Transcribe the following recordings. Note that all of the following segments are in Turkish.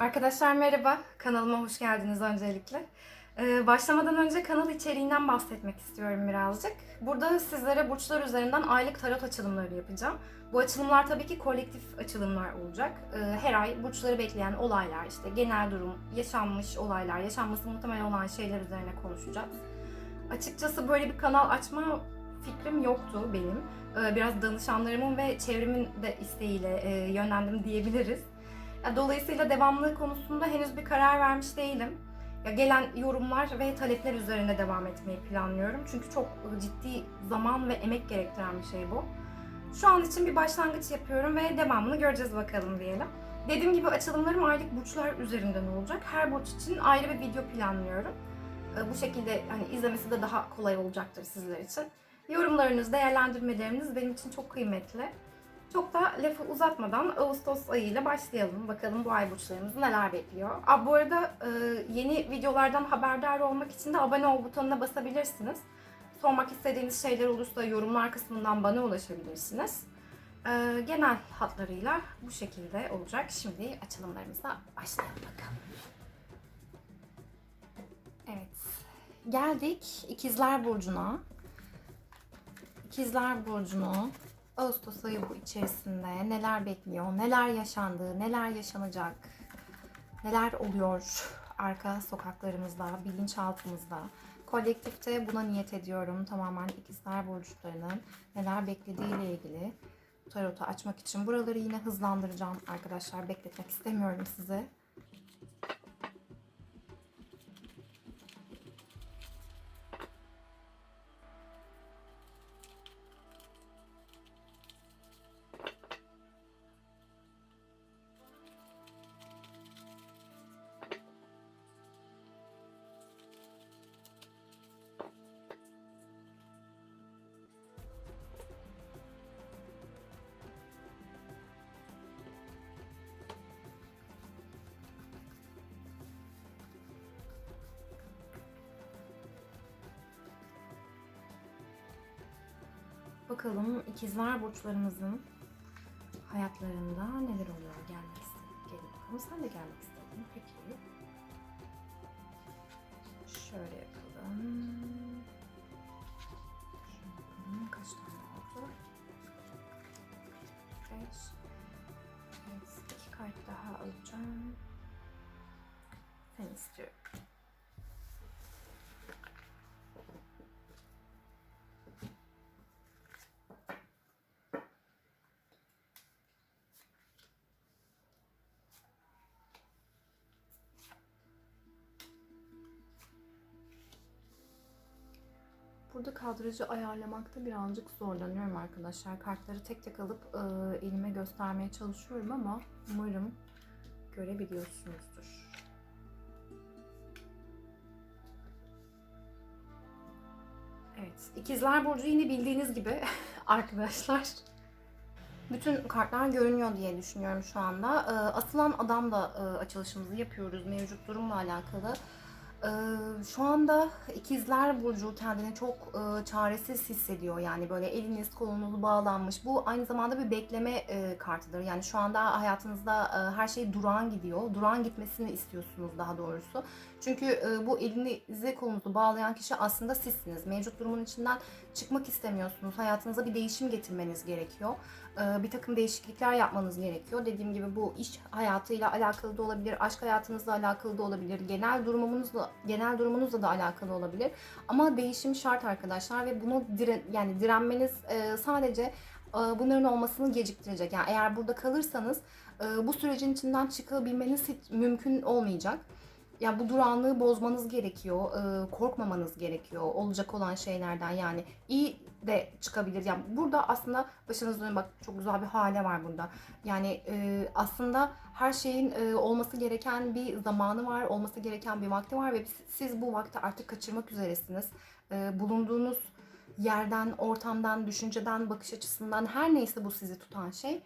Arkadaşlar merhaba, kanalıma hoş geldiniz öncelikle. Ee, başlamadan önce kanal içeriğinden bahsetmek istiyorum birazcık. Burada sizlere burçlar üzerinden aylık tarot açılımları yapacağım. Bu açılımlar tabii ki kolektif açılımlar olacak. Ee, her ay burçları bekleyen olaylar, işte genel durum, yaşanmış olaylar, yaşanması muhtemel olan şeyler üzerine konuşacağız. Açıkçası böyle bir kanal açma fikrim yoktu benim. Ee, biraz danışanlarımın ve çevremin de isteğiyle e, yönlendim diyebiliriz. Dolayısıyla devamlılığı konusunda henüz bir karar vermiş değilim. Ya gelen yorumlar ve talepler üzerine devam etmeyi planlıyorum. Çünkü çok ciddi zaman ve emek gerektiren bir şey bu. Şu an için bir başlangıç yapıyorum ve devamını göreceğiz bakalım diyelim. Dediğim gibi açılımlarım aylık burçlar üzerinden olacak. Her burç için ayrı bir video planlıyorum. Ee, Bu şekilde hani izlemesi de daha kolay olacaktır sizler için. Yorumlarınız, değerlendirmeleriniz benim için çok kıymetli. Çok da lafı uzatmadan Ağustos ayıyla başlayalım. Bakalım bu ay burçlarımızı neler bekliyor. Aa, bu arada e, yeni videolardan haberdar olmak için de abone ol butonuna basabilirsiniz. Sormak istediğiniz şeyler olursa yorumlar kısmından bana ulaşabilirsiniz. E, genel hatlarıyla bu şekilde olacak. Şimdi açılımlarımıza başlayalım bakalım. Evet. Geldik İkizler Burcu'na. İkizler Burcu'nu Ağustos ayı bu içerisinde neler bekliyor, neler yaşandı, neler yaşanacak, neler oluyor arka sokaklarımızda, bilinçaltımızda. Kolektifte buna niyet ediyorum. Tamamen ikizler burçlarının neler beklediğiyle ilgili tarotu açmak için buraları yine hızlandıracağım arkadaşlar. Bekletmek istemiyorum sizi. Bakalım ikizler burçlarımızın hayatlarında neler oluyor gelmek istedim. Gelin bakalım. Sen de gelmek istedin. Peki. Şöyle yapalım. Şöyle. Kaç tane oldu? Beş. Evet, iki kart daha alacağım. Sen istiyorum. Burada kadrajı ayarlamakta birazcık zorlanıyorum arkadaşlar. Kartları tek tek alıp e, elime göstermeye çalışıyorum ama umarım görebiliyorsunuzdur. Evet, İkizler Burcu yine bildiğiniz gibi arkadaşlar. Bütün kartlar görünüyor diye düşünüyorum şu anda. E, Asılan adam da e, açılışımızı yapıyoruz mevcut durumla alakalı. Şu anda ikizler burcu kendini çok çaresiz hissediyor. Yani böyle eliniz kolunuz bağlanmış. Bu aynı zamanda bir bekleme kartıdır. Yani şu anda hayatınızda her şey durağan gidiyor. Durağan gitmesini istiyorsunuz daha doğrusu. Çünkü bu elinizi kolunuzu bağlayan kişi aslında sizsiniz. Mevcut durumun içinden çıkmak istemiyorsunuz hayatınıza bir değişim getirmeniz gerekiyor e, bir takım değişiklikler yapmanız gerekiyor dediğim gibi bu iş hayatıyla alakalı da olabilir aşk hayatınızla alakalı da olabilir genel durumunuzla genel durumunuzla da alakalı olabilir. Ama değişim şart arkadaşlar ve bunu dire, yani direnmeniz e, sadece e, bunların olmasını geciktirecek. Yani eğer burada kalırsanız e, bu sürecin içinden çıkabilmeniz hiç mümkün olmayacak. Ya bu durağanlığı bozmanız gerekiyor, e, korkmamanız gerekiyor olacak olan şeylerden yani iyi de çıkabilir. Yani burada aslında başınızda dönün bak çok güzel bir hale var burada. Yani e, aslında her şeyin e, olması gereken bir zamanı var, olması gereken bir vakti var ve siz bu vakti artık kaçırmak üzeresiniz. E, bulunduğunuz yerden, ortamdan, düşünceden, bakış açısından her neyse bu sizi tutan şey.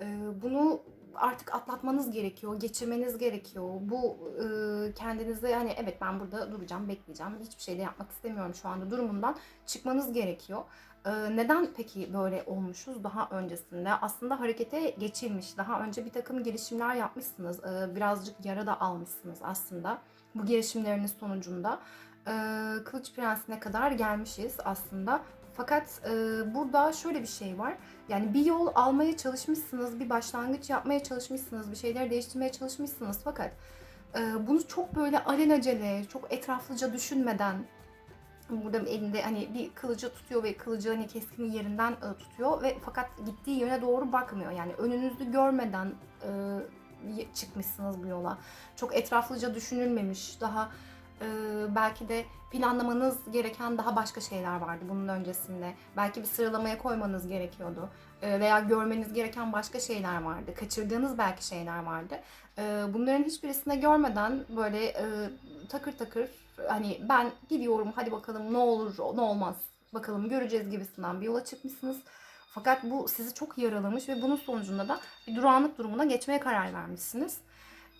e, bunu artık atlatmanız gerekiyor, geçirmeniz gerekiyor. Bu e, kendinize hani evet ben burada duracağım, bekleyeceğim, hiçbir şey de yapmak istemiyorum şu anda durumundan çıkmanız gerekiyor. E, neden peki böyle olmuşuz daha öncesinde? Aslında harekete geçilmiş, daha önce bir takım girişimler yapmışsınız, e, birazcık yara da almışsınız aslında bu girişimleriniz sonucunda. E, Kılıç Prensi'ne kadar gelmişiz aslında. Fakat e, burada şöyle bir şey var. Yani bir yol almaya çalışmışsınız, bir başlangıç yapmaya çalışmışsınız, bir şeyleri değiştirmeye çalışmışsınız. Fakat e, bunu çok böyle alelacele, çok etraflıca düşünmeden burada elinde hani bir kılıcı tutuyor ve kılıcı hani keskin yerinden e, tutuyor ve fakat gittiği yöne doğru bakmıyor. Yani önünüzü görmeden e, çıkmışsınız bu yola. Çok etraflıca düşünülmemiş, daha e, belki de planlamanız gereken daha başka şeyler vardı bunun öncesinde. Belki bir sıralamaya koymanız gerekiyordu. E, veya görmeniz gereken başka şeyler vardı. Kaçırdığınız belki şeyler vardı. E, bunların hiçbirisini görmeden böyle e, takır takır hani ben gidiyorum hadi bakalım ne olur ne olmaz bakalım göreceğiz gibisinden bir yola çıkmışsınız. Fakat bu sizi çok yaralamış ve bunun sonucunda da bir durağanlık durumuna geçmeye karar vermişsiniz.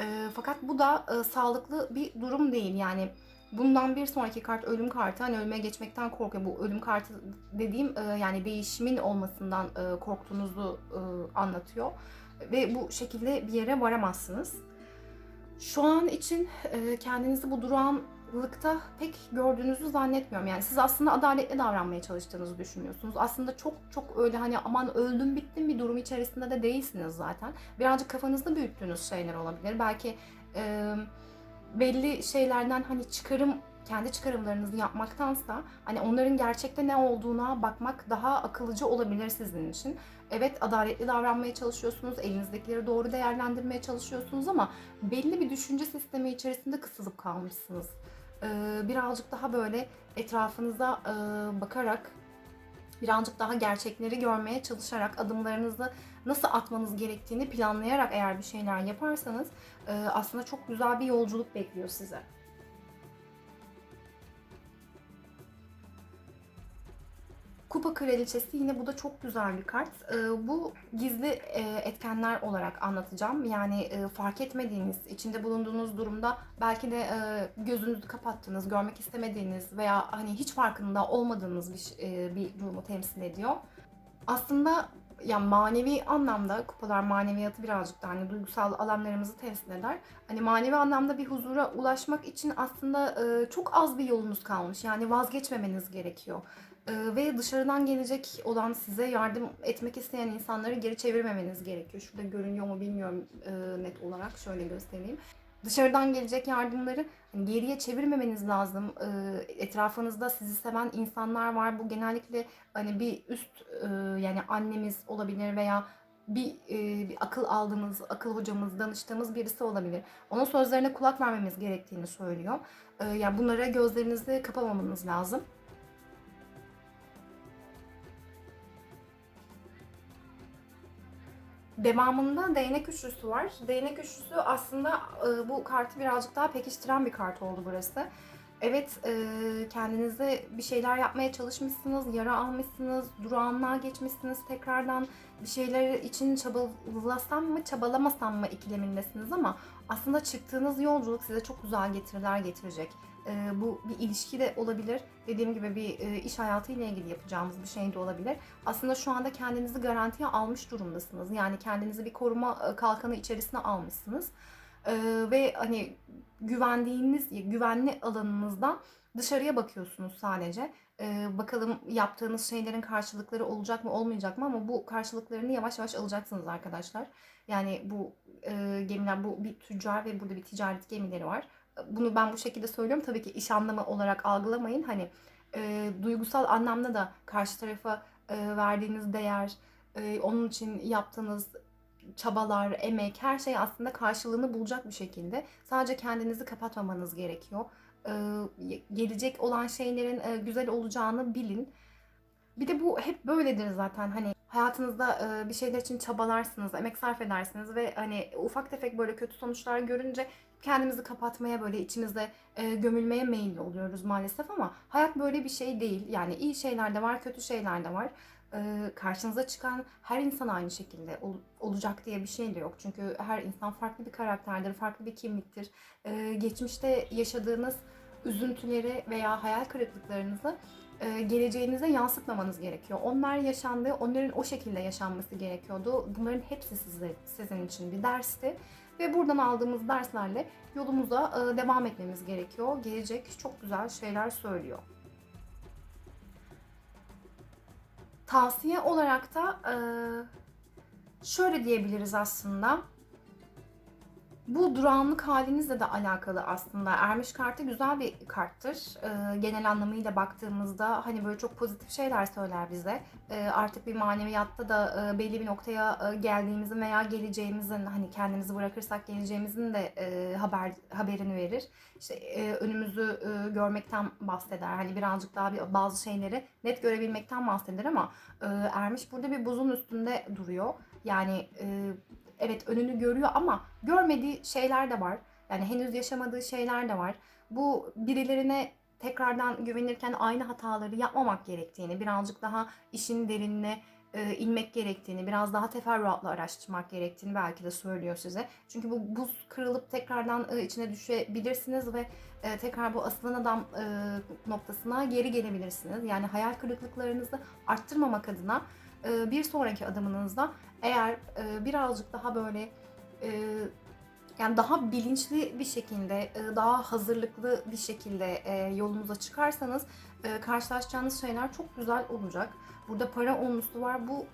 E, fakat bu da e, sağlıklı bir durum değil. Yani bundan bir sonraki kart ölüm kartı. Hani ölmeye geçmekten korkuyor. Bu ölüm kartı dediğim e, yani değişimin olmasından e, korktuğunuzu e, anlatıyor. Ve bu şekilde bir yere varamazsınız. Şu an için e, kendinizi bu durağanlıkta pek gördüğünüzü zannetmiyorum. Yani siz aslında adaletli davranmaya çalıştığınızı düşünüyorsunuz. Aslında çok çok öyle hani aman öldüm bittim bir durum içerisinde de değilsiniz zaten. Birazcık kafanızda büyüttüğünüz şeyler olabilir. Belki e, belli şeylerden hani çıkarım kendi çıkarımlarınızı yapmaktansa hani onların gerçekte ne olduğuna bakmak daha akıllıcı olabilir sizin için. Evet adaletli davranmaya çalışıyorsunuz, elinizdekileri doğru değerlendirmeye çalışıyorsunuz ama belli bir düşünce sistemi içerisinde kısılıp kalmışsınız. Ee, birazcık daha böyle etrafınıza e, bakarak birazcık daha gerçekleri görmeye çalışarak adımlarınızı nasıl atmanız gerektiğini planlayarak eğer bir şeyler yaparsanız e, aslında çok güzel bir yolculuk bekliyor size. Kupa Kraliçesi yine bu da çok güzel bir kart. Ee, bu gizli e, etkenler olarak anlatacağım. Yani e, fark etmediğiniz, içinde bulunduğunuz durumda belki de e, gözünüzü kapattığınız, görmek istemediğiniz veya hani hiç farkında olmadığınız bir, e, bir durumu temsil ediyor. Aslında yani manevi anlamda kupalar maneviyatı birazcık da hani duygusal alanlarımızı temsil eder. Hani manevi anlamda bir huzura ulaşmak için aslında e, çok az bir yolunuz kalmış. Yani vazgeçmemeniz gerekiyor. E, ve dışarıdan gelecek olan size yardım etmek isteyen insanları geri çevirmemeniz gerekiyor. Şurada görünüyor mu bilmiyorum e, net olarak. Şöyle göstereyim. Dışarıdan gelecek yardımları hani geriye çevirmemeniz lazım. E, etrafınızda sizi seven insanlar var. Bu genellikle hani bir üst e, yani annemiz olabilir veya bir, e, bir akıl aldığımız, akıl hocamız, danıştığımız birisi olabilir. Onun sözlerine kulak vermemiz gerektiğini söylüyor. E, yani bunlara gözlerinizi kapamamanız lazım. Devamında değnek üçlüsü var. Değnek üçlüsü aslında e, bu kartı birazcık daha pekiştiren bir kart oldu burası. Evet e, kendinize bir şeyler yapmaya çalışmışsınız, yara almışsınız, durağanlığa geçmişsiniz tekrardan bir şeyler için çabalasam mı çabalamasam mı ikilemindesiniz ama aslında çıktığınız yolculuk size çok güzel getiriler getirecek. E, bu bir ilişki de olabilir. Dediğim gibi bir e, iş hayatı ile ilgili yapacağımız bir şey de olabilir. Aslında şu anda kendinizi garantiye almış durumdasınız. Yani kendinizi bir koruma e, kalkanı içerisine almışsınız. E, ve hani güvendiğiniz, güvenli alanınızdan dışarıya bakıyorsunuz sadece. E, bakalım yaptığınız şeylerin karşılıkları olacak mı olmayacak mı ama bu karşılıklarını yavaş yavaş alacaksınız arkadaşlar. Yani bu e, gemiler bu bir tüccar ve burada bir ticaret gemileri var bunu ben bu şekilde söylüyorum. Tabii ki iş anlamı olarak algılamayın. Hani e, duygusal anlamda da karşı tarafa e, verdiğiniz değer, e, onun için yaptığınız çabalar, emek, her şey aslında karşılığını bulacak bir şekilde. Sadece kendinizi kapatmamanız gerekiyor. E, gelecek olan şeylerin e, güzel olacağını bilin. Bir de bu hep böyledir zaten. Hani hayatınızda e, bir şeyler için çabalarsınız, emek sarf edersiniz ve hani ufak tefek böyle kötü sonuçlar görünce kendimizi kapatmaya böyle içimizde e, gömülmeye meyilli oluyoruz maalesef ama hayat böyle bir şey değil. Yani iyi şeyler de var, kötü şeyler de var. e, karşınıza çıkan her insan aynı şekilde ol- olacak diye bir şey de yok. Çünkü her insan farklı bir karakterdir, farklı bir kimliktir. E, geçmişte yaşadığınız üzüntüleri veya hayal kırıklıklarınızı e, geleceğinize yansıtmamanız gerekiyor. Onlar yaşandı, onların o şekilde yaşanması gerekiyordu. Bunların hepsi size, sizin için bir dersti. Ve buradan aldığımız derslerle yolumuza e, devam etmemiz gerekiyor. Gelecek çok güzel şeyler söylüyor. Tavsiye olarak da e, şöyle diyebiliriz aslında. Bu durağanlık halinizle de alakalı aslında. Ermiş kartı güzel bir karttır. E, genel anlamıyla baktığımızda hani böyle çok pozitif şeyler söyler bize. E, artık bir maneviyatta da e, belli bir noktaya e, geldiğimizin veya geleceğimizin hani kendimizi bırakırsak geleceğimizin de e, haber haberini verir. İşte e, önümüzü e, görmekten bahseder. Hani birazcık daha bir, bazı şeyleri net görebilmekten bahseder ama e, Ermiş burada bir buzun üstünde duruyor. Yani e, evet önünü görüyor ama görmediği şeyler de var. Yani henüz yaşamadığı şeyler de var. Bu birilerine tekrardan güvenirken aynı hataları yapmamak gerektiğini, birazcık daha işin derinine e, inmek gerektiğini, biraz daha teferruatlı araştırmak gerektiğini belki de söylüyor size. Çünkü bu buz kırılıp tekrardan e, içine düşebilirsiniz ve e, tekrar bu asılan adam e, noktasına geri gelebilirsiniz. Yani hayal kırıklıklarınızı arttırmamak adına e, bir sonraki adımınızda eğer e, birazcık daha böyle e, yani daha bilinçli bir şekilde, e, daha hazırlıklı bir şekilde yolunuza çıkarsanız karşılaşacağınız şeyler çok güzel olacak. Burada para onlusu var. Bu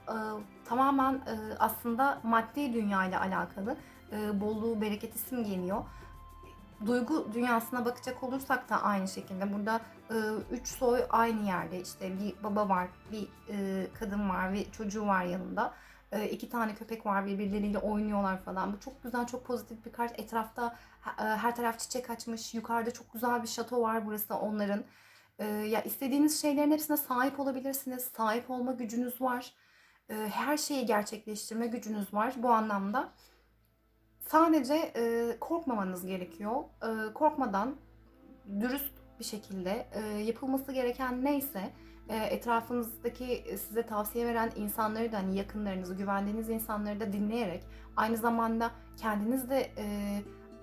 tamamen aslında maddi dünya ile alakalı. Bolluğu, bereketi simgeliyor. Duygu dünyasına bakacak olursak da aynı şekilde. Burada e, üç soy aynı yerde. İşte bir baba var, bir e, kadın var ve çocuğu var yanında. E, iki tane köpek var birbirleriyle oynuyorlar falan. Bu çok güzel, çok pozitif bir kart. Etrafta e, her taraf çiçek açmış. Yukarıda çok güzel bir şato var burası onların. E, ya istediğiniz şeylerin hepsine sahip olabilirsiniz. Sahip olma gücünüz var. E, her şeyi gerçekleştirme gücünüz var bu anlamda. Sadece e, korkmamanız gerekiyor. E, korkmadan dürüst bir şekilde e, yapılması gereken neyse e, etrafınızdaki e, size tavsiye veren insanları da hani yakınlarınızı, güvendiğiniz insanları da dinleyerek aynı zamanda kendiniz de e,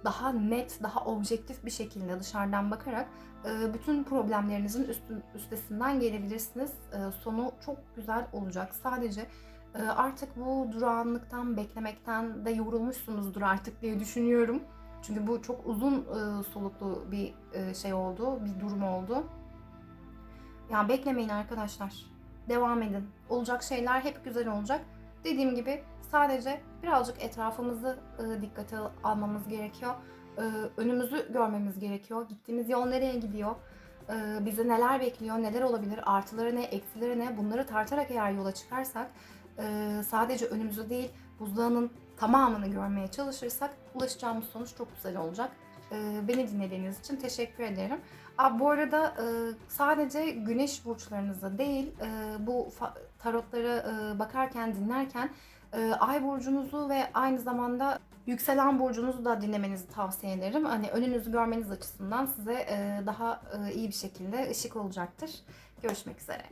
daha net, daha objektif bir şekilde dışarıdan bakarak e, bütün problemlerinizin üstün, üstesinden gelebilirsiniz. E, sonu çok güzel olacak. Sadece artık bu durağanlıktan, beklemekten de yorulmuşsunuzdur artık diye düşünüyorum. Çünkü bu çok uzun e, soluklu bir e, şey oldu, bir durum oldu. Ya beklemeyin arkadaşlar. Devam edin. Olacak şeyler hep güzel olacak. Dediğim gibi sadece birazcık etrafımızı e, dikkate almamız gerekiyor. Önümüzü görmemiz gerekiyor. Gittiğimiz yol nereye gidiyor? Bize neler bekliyor? Neler olabilir? Artıları ne? Eksileri ne? Bunları tartarak eğer yola çıkarsak e, sadece önümüzü değil buzdağının tamamını görmeye çalışırsak ulaşacağımız sonuç çok güzel olacak. E, beni dinlediğiniz için teşekkür ederim. Aa, bu arada e, sadece güneş burçlarınızda değil e, bu tarotlara e, bakarken dinlerken e, ay burcunuzu ve aynı zamanda yükselen burcunuzu da dinlemenizi tavsiye ederim. Hani önünüzü görmeniz açısından size e, daha e, iyi bir şekilde ışık olacaktır. Görüşmek üzere.